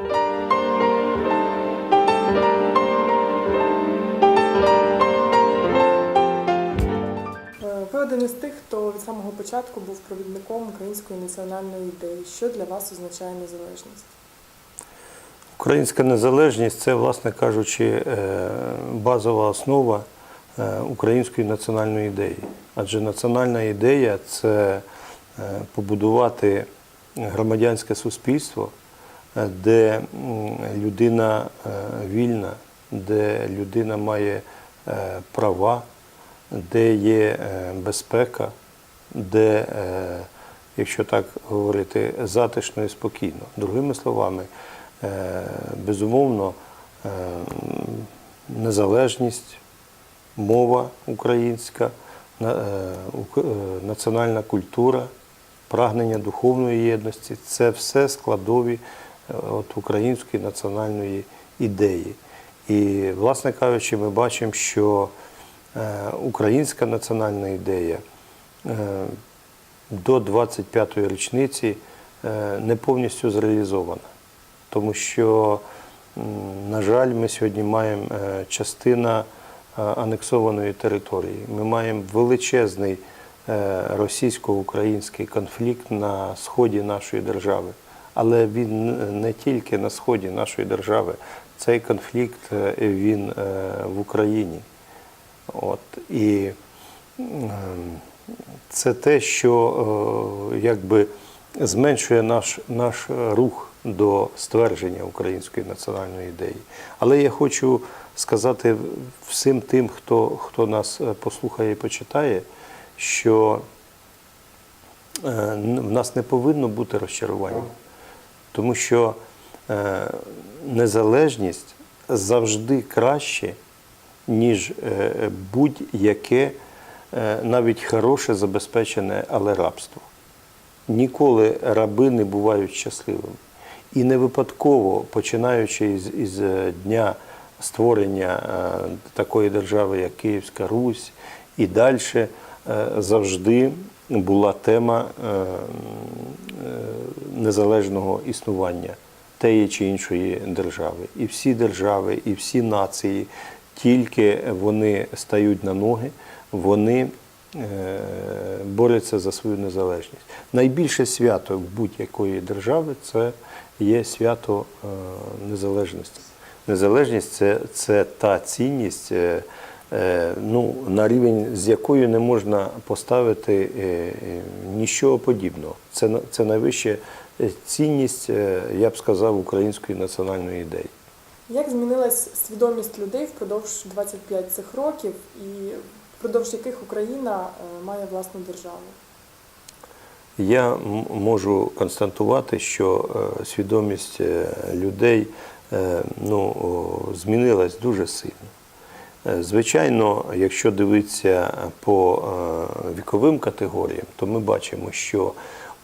Е, Ви один із тих, хто від самого початку був провідником української національної ідеї. Що для вас означає незалежність? Українська незалежність це, власне кажучи, е, базова основа е, української національної ідеї. Адже національна ідея це побудувати громадянське суспільство, де людина е, вільна, де людина має е, права, де є е, безпека, де, якщо так говорити, затишно і спокійно. Другими словами, безумовно, незалежність, мова українська, на- ук- національна культура, прагнення духовної єдності це все складові от української національної ідеї. І, власне кажучи, ми бачимо, що е, українська національна ідея е, до 25-ї річниці е, не повністю зреалізована. Тому що, на жаль, ми сьогодні маємо частина анексованої території. Ми маємо величезний російсько-український конфлікт на сході нашої держави. Але він не тільки на сході нашої держави. Цей конфлікт е, він е, в Україні. От. І ем, це те, що е, якби зменшує наш, наш рух до ствердження української національної ідеї. Але я хочу сказати всім тим, хто, хто нас е, послухає і почитає, що е, в нас не повинно бути розчарування, тому що е, незалежність завжди краще, ніж е, будь-яке е, навіть хороше забезпечене, але рабство. Ніколи раби не бувають щасливими. І не випадково, починаючи із, із дня створення такої держави, як Київська Русь, і далі завжди була тема е, е, незалежного існування тієї чи іншої держави. І всі держави, і всі нації, тільки вони стають на ноги, вони е, борються за свою незалежність. Найбільше свято будь-якої держави це є свято незалежності. Незалежність це, це та цінність, ну, на рівень з якою не можна поставити е, е, нічого подібного. Це, це найвища е, цінність, е, я б сказав, української національної ідеї. Як змінилась свідомість людей впродовж 25 цих років, і впродовж яких Україна е, має власну державу? Я можу констатувати, що е, свідомість е, людей е, ну, змінилась дуже сильно. Е, Звичайно, якщо дивитися по е, віковим категоріям, то ми бачимо, що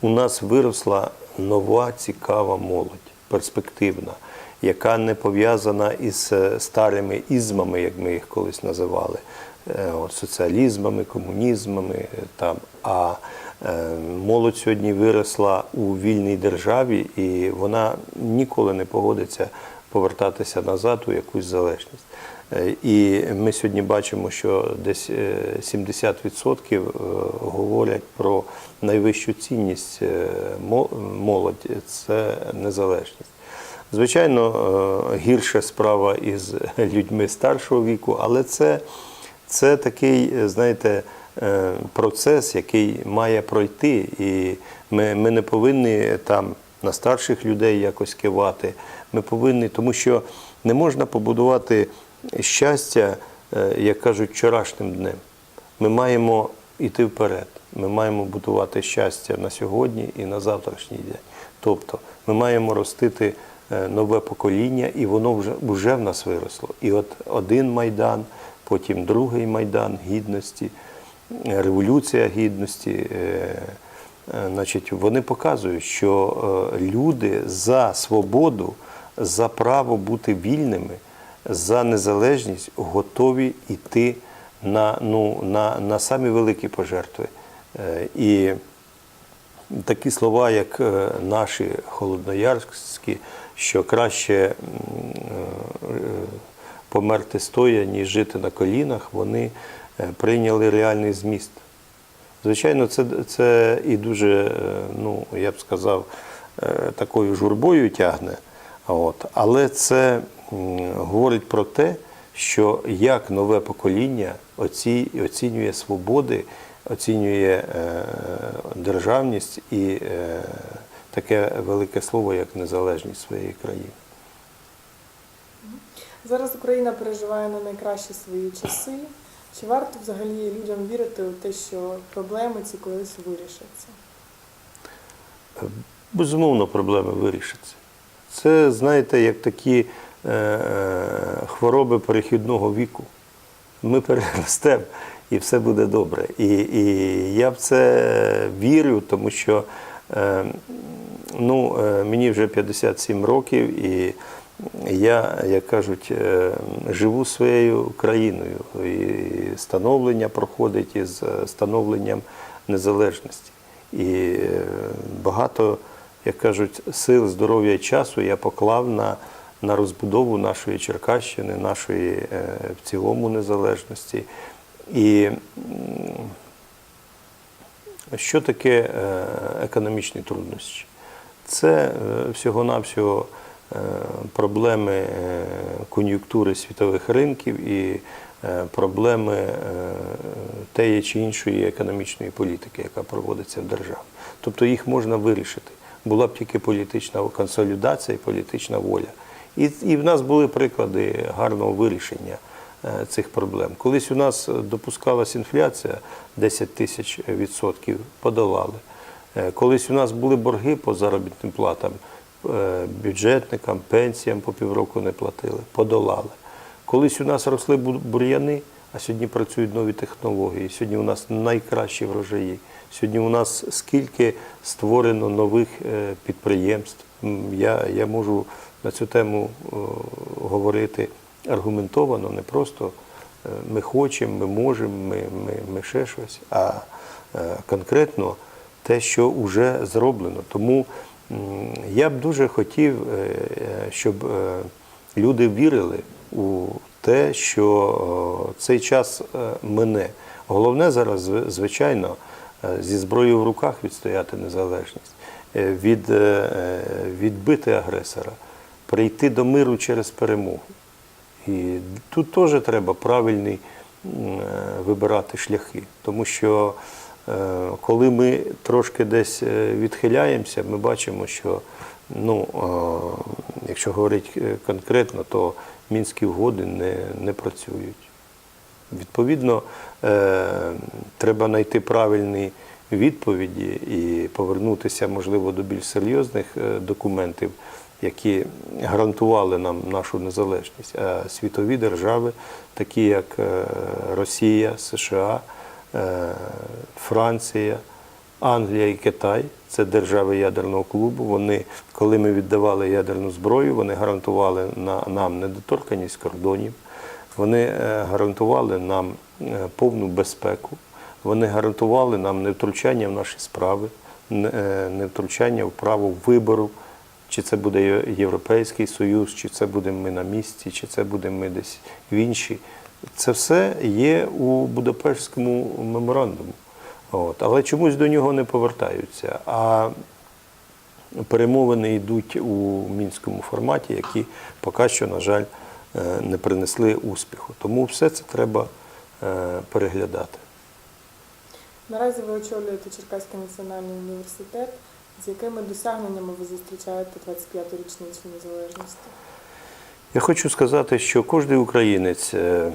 у нас виросла нова цікава молодь, перспективна, яка не пов'язана із е, старими ізмами, як ми їх колись називали, соціалізмами, комунізмами. Там. А молодь сьогодні виросла у вільній державі, і вона ніколи не погодиться повертатися назад у якусь залежність. Е, І ми сьогодні бачимо, що десь е, 70% е, говорять про найвищу цінність е, мо- молоді це незалежність. Звичайно, е, гірша справа із людьми старшого віку, але це, це такий, е, знаєте, е, процес, який має пройти, і ми, ми не повинні там на старших людей якось кивати. Ми повинні, тому що не можна побудувати щастя, е, як кажуть, вчорашнім днем. Ми маємо йти вперед. Ми маємо будувати щастя на сьогодні і на завтрашній день. Тобто ми маємо ростити е, нове покоління, і воно вже, вже в нас виросло. І от один майдан, потім другий майдан гідності, революція гідності. е, Значить, вони показують, що люди за свободу, за право бути вільними, за незалежність готові йти на, ну, на, на самі великі пожертви. Е, І такі слова, як е, наші холодноярські, що краще е, померти стоя, ніж жити на колінах, вони прийняли реальний зміст. Звичайно, це, це і дуже, ну, я б сказав, такою журбою тягне. От. Але це говорить про те, що як нове покоління оці, оцінює свободи, оцінює е, державність і е, таке велике слово, як незалежність своєї країни. Зараз Україна переживає не найкращі свої часи. Чи варто взагалі людям вірити у те, що проблеми ці колись вирішаться? Безумовно, проблеми вирішаться. Це, знаєте, як такі е, е, хвороби перехідного віку. Ми переростемо і все буде добре. І, і я в це вірю, тому що е, ну, е, мені вже 57 років, і я, як кажуть, е, живу своєю країною. І становлення проходить із е, становленням незалежності. І е, багато, як кажуть, сил, здоров'я часу я поклав на, на розбудову нашої Черкащини, нашої е, в цілому незалежності. І що таке е, економічні труднощі? Це е, всього-навсього проблеми кон'юнктури світових ринків і проблеми тієї чи іншої економічної політики, яка проводиться в державі. Тобто їх можна вирішити. Була б тільки політична консолідація і політична воля. І, і в нас були приклади гарного вирішення е, цих проблем. Колись у нас допускалась інфляція 10 тисяч відсотків, подолали. Е, Колись у нас були борги по заробітним платам, е, бюджетникам, пенсіям по півроку не платили, подолали. Колись у нас росли бур'яни, а сьогодні працюють нові технології. Сьогодні у нас найкращі врожаї. Сьогодні у нас скільки створено нових підприємств. Я, я можу на цю тему е, говорити аргументовано, не просто е, ми хочемо, ми можемо, ми, ми, ми ще щось, а е, конкретно те, що вже зроблено. Тому я б дуже хотів, щоб люди вірили у те, що цей час мине. Головне зараз, звичайно, зі зброєю в руках відстояти незалежність, від, відбити агресора, прийти до миру через перемогу. І тут теж треба правильний е, вибирати шляхи, тому що е, коли ми трошки десь е, відхиляємося, ми бачимо, що ну, якщо говорити конкретно, то мінські угоди не, не працюють. Відповідно, треба знайти правильні відповіді і повернутися, можливо, до більш серйозних документів, які гарантували нам нашу незалежність. А світові держави, такі як е, Росія, США, е, Франція, Англія і Китай це держави ядерного клубу. Вони, коли ми віддавали ядерну зброю, вони гарантували нам недоторканність кордонів. Вони е, гарантували нам повну безпеку, вони гарантували нам невтручання в наші справи, не- невтручання в право вибору, чи це буде Європейський Союз, чи це будемо ми на місці, чи це будемо ми десь в іншій. Це все є у Будапештському меморандуму. От. Але чомусь до нього не повертаються. А перемовини йдуть у мінському форматі, які поки що, на жаль, е, не принесли успіху. Тому все це треба е, переглядати. Наразі ви очолюєте Черкаський національний університет. З якими досягненнями ви зустрічаєте 25-ту річницю незалежності? Я хочу сказати, що кожен українець, е,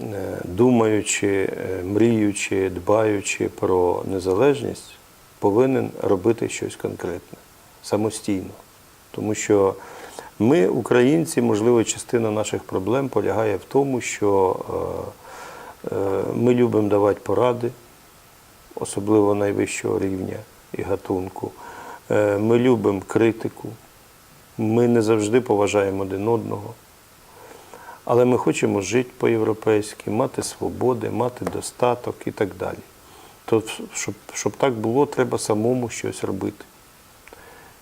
е, думаючи, е, мріючи, дбаючи про незалежність, повинен робити щось конкретне, самостійно. Тому що ми, українці, можливо, частина наших проблем полягає в тому, що ми любимо давати поради, особливо найвищого рівня і гатунку. Е, Ми любимо критику, ми не завжди поважаємо один одного. Але ми хочемо жити по-європейськи, мати свободи, мати достаток і так далі. то щоб, щоб так було, треба самому щось робити.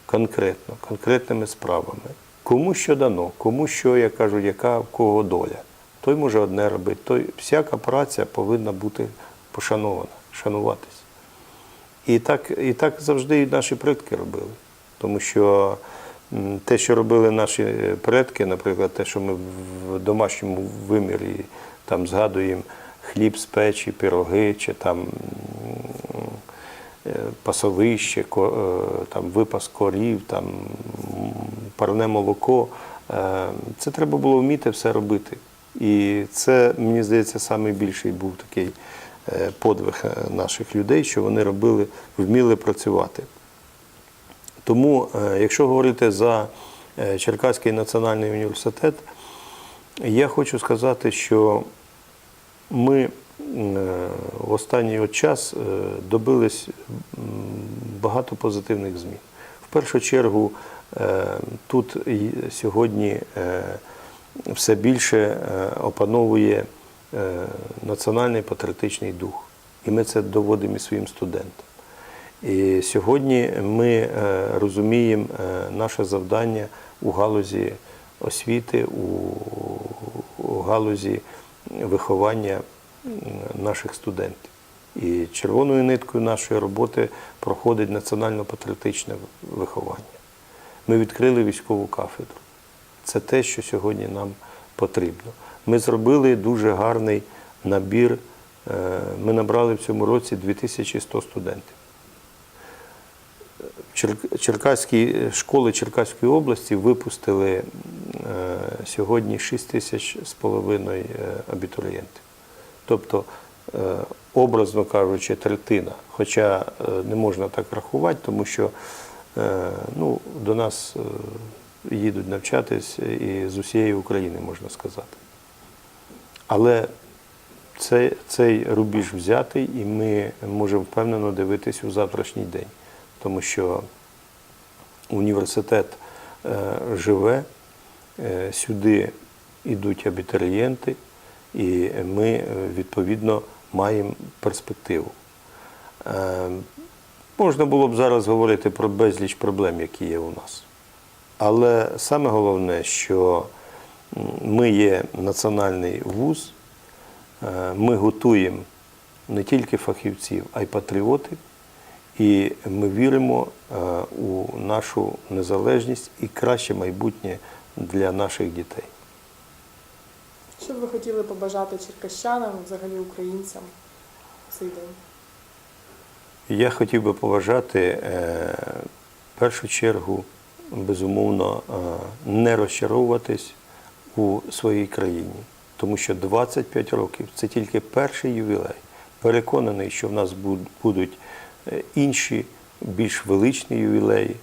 Конкретно, конкретними справами. Кому що дано, кому що, я кажу, яка в кого доля. Той може одне робити, той всяка праця повинна бути пошанована, шануватись. І так, і так завжди і наші предки робили. Тому що те, що робили наші предки, наприклад, те, що ми в домашньому вимірі там згадуємо хліб з печі, пироги, чи там е, пасовище, е, там випас корів, там парне молоко. Е, Це треба було вміти все робити. І це, мені здається, найбільший був такий е, подвиг е, наших людей, що вони робили, вміли працювати. Тому, е, якщо говорити за е, Черкаський національний університет, я хочу сказати, що ми е, в останній час е, добились багато позитивних змін. В першу чергу е, тут сьогодні е, все більше е, опановує е, національний патріотичний дух. І ми це доводимо і своїм студентам. І сьогодні ми е, розуміємо е, наше завдання у галузі освіти, у галузі виховання наших студентів. І червоною ниткою нашої роботи проходить національно-патріотичне виховання. Ми відкрили військову кафедру. Це те, що сьогодні нам потрібно. Ми зробили дуже гарний набір. Е, Ми набрали в цьому році 2100 студентів. Черкаські школи Черкаської області випустили е, сьогодні 6 тисяч з половиною е, абітурієнтів. Тобто, образно кажучи, третина. Хоча не можна так рахувати, тому що ну, до нас їдуть навчатись і з усієї України, можна сказати. Але цей, цей рубіж взятий, і ми можемо впевнено дивитись у завтрашній день, тому що університет е, живе, е, сюди йдуть абітурієнти, і ми е, відповідно маємо перспективу. Можна було б зараз говорити про безліч проблем, які є у нас. Але саме головне, що ми є національний вуз, е, ми готуємо не тільки фахівців, а й патріотів, і ми віримо е, у нашу незалежність і краще майбутнє для наших дітей. Що б ви хотіли побажати черкащанам, взагалі українцям у цей день? Я хотів би поважати е, в першу чергу, безумовно, не розчаровуватись у своїй країні, тому що 25 років це тільки перший ювілей. Переконаний, що в нас будуть е, інші, більш величні ювілеї,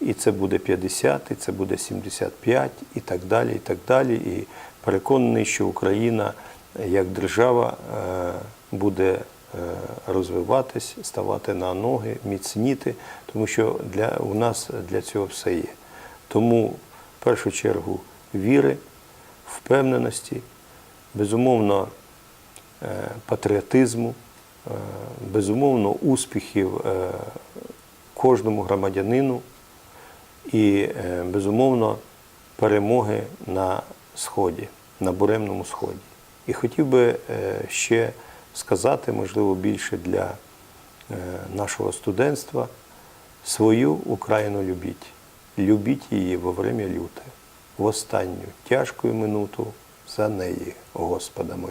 і це буде 50, і це буде 75, і так далі. І так далі. І переконаний, що Україна е, як держава е, буде розвиватись, ставати на ноги, міцніти, тому що для, у нас для цього все є. Тому в першу чергу віри, впевненості, безумовно, е, патріотизму, е, безумовно, успіхів е, кожному громадянину і, безумовно, перемоги на Сході, на буремному Сході. І хотів би ще сказати, можливо, більше для нашого студентства, свою Україну любіть. Любіть її во время люте, в останню тяжку минуту за неї, Господа моліть.